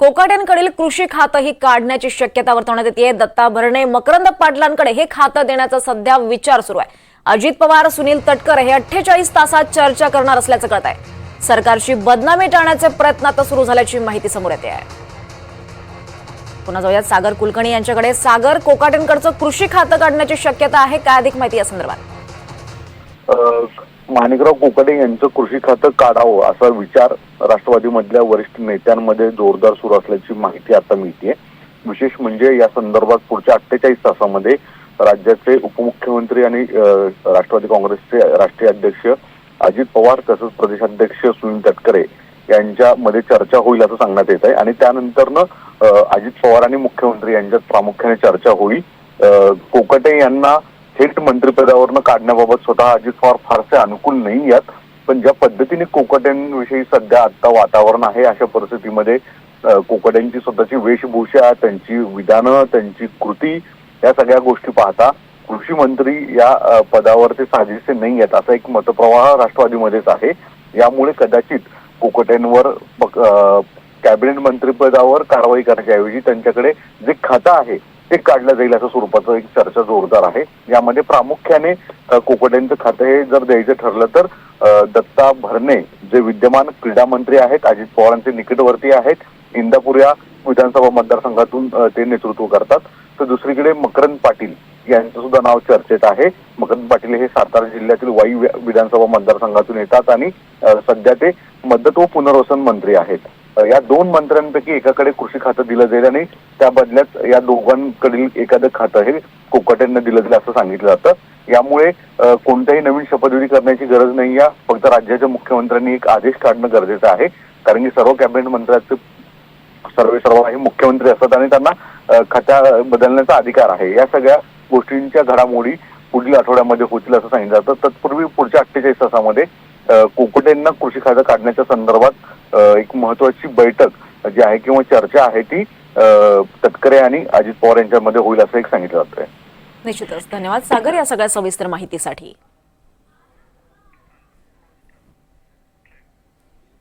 कोकाट्यांकडील कृषी खातंही काढण्याची शक्यता वर्तवण्यात येते दत्ता भरणे मकरंद पाटलांकडे हे खातं देण्याचा सध्या विचार सुरू आहे. अजित पवार सुनील तटकर हे अठ्ठेचाळीस तासात चर्चा करणार असल्याचं कळत आहे सरकारची बदनामी टाळण्याचे प्रयत्न आता सुरू झाल्याची माहिती समोर येते आहे. पुन्हा जाऊयात. सागर कुलकर्णी यांच्याकडे सागर कोकाटेंकडचं कृषी खातं काढण्याची शक्यता आहे. काय अधिक माहिती या संदर्भात? माणिकराव कोकाटे यांचं कृषी खातं काढावं असा विचार राष्ट्रवादीमधल्या वरिष्ठ नेत्यांमध्ये जोरदार सुरू असल्याची माहिती आता मिळते विशेष म्हणजे या संदर्भात पुढच्या अठ्ठेचाळीस तासामध्ये राज्याचे उपमुख्यमंत्री आणि राष्ट्रवादी काँग्रेसचे राष्ट्रीय अध्यक्ष अजित पवार तसंच प्रदेशाध्यक्ष सुनील तटकरे यांच्यामध्ये चर्चा होईल असं सांगण्यात येत आहे आणि त्यानंतरनं अजित पवार आणि मुख्यमंत्री यांच्यात प्रामुख्याने चर्चा होईल. कोकटे यांना थेट मंत्रिपदावरनं काढण्याबाबत स्वतः अजित पवार फारसे अनुकूल नाही आहेत. पण ज्या पद्धतीने कोकट्यांविषयी सध्या आता वातावरण आहे अशा परिस्थितीमध्ये कोकट्यांची स्वतःची वेशभूषा त्यांची विधानं त्यांची कृती या सगळ्या गोष्टी पाहता कृषी मंत्री या अ, पदावर ते साजेसे नाही आहेत असा एक मतप्रवाह राष्ट्रवादीमध्येच आहे. यामुळे कदाचित कोकट्यांवर कॅबिनेट मंत्रिपदावर कारवाई करण्याऐवजी त्यांच्याकडे जे खातं आहे ते काढलं जाईल असं स्वरूपाचं एक चर्चा जोरदार आहे. यामध्ये प्रामुख्याने अ, खातं हे जर द्यायचं ठरलं तर दत्ता भरणे जे विद्यमान क्रीडा मंत्री आहेत अजित पवारांचे निकटवर्ती आहेत इंदापूर या विधानसभा मतदारसंघातून ते नेतृत्व करतात. तर दुसरीकडे मकरंद पाटील यांचं सुद्धा नाव चर्चेत आहे. मकरंद पाटील हे सातारा जिल्ह्यातील वाई वि- विधानसभा मतदारसंघातून येतात आणि सध्या ते मदत व पुनर्वसन मंत्री आहेत. या दोन मंत्र्यांपैकी एकाकडे कृषी खातं दिलं जाईल आणि त्या बदल्यात या दोघांकडील एखादं खातं हे कोकाट्यांना दिलं जाईल असं सांगितलं जातं. यामुळे कोणत्याही नवीन शपथविधी करण्याची गरज नाही. या फक्त राज्याच्या मुख्यमंत्र्यांनी एक आदेश काढणं गरजेचं आहे. कारण की सर्व कॅबिनेट मंत्र्यांचे सर्वे सर्व हे मुख्यमंत्री असतात आणि त्यांना खात्या बदलण्याचा अधिकार आहे. या सगळ्या गोष्टींच्या घडामोडी पुढील आठवड्यामध्ये होतील असं सांगितलं जातं. तत्पूर्वी पुढच्या अठ्ठेचाळीस तासामध्ये कोकटेंना कृषी खातं काढण्याच्या संदर्भात एक महत्वाची बैठक जी आहे किंवा चर्चा आहे ती तटकरे आणि अजित पवार यांच्यामध्ये होईल असं एक सांगितलं जातंय. निश्चितच. धन्यवाद. सागर या सगळ्या सविस्तर माहितीसाठी.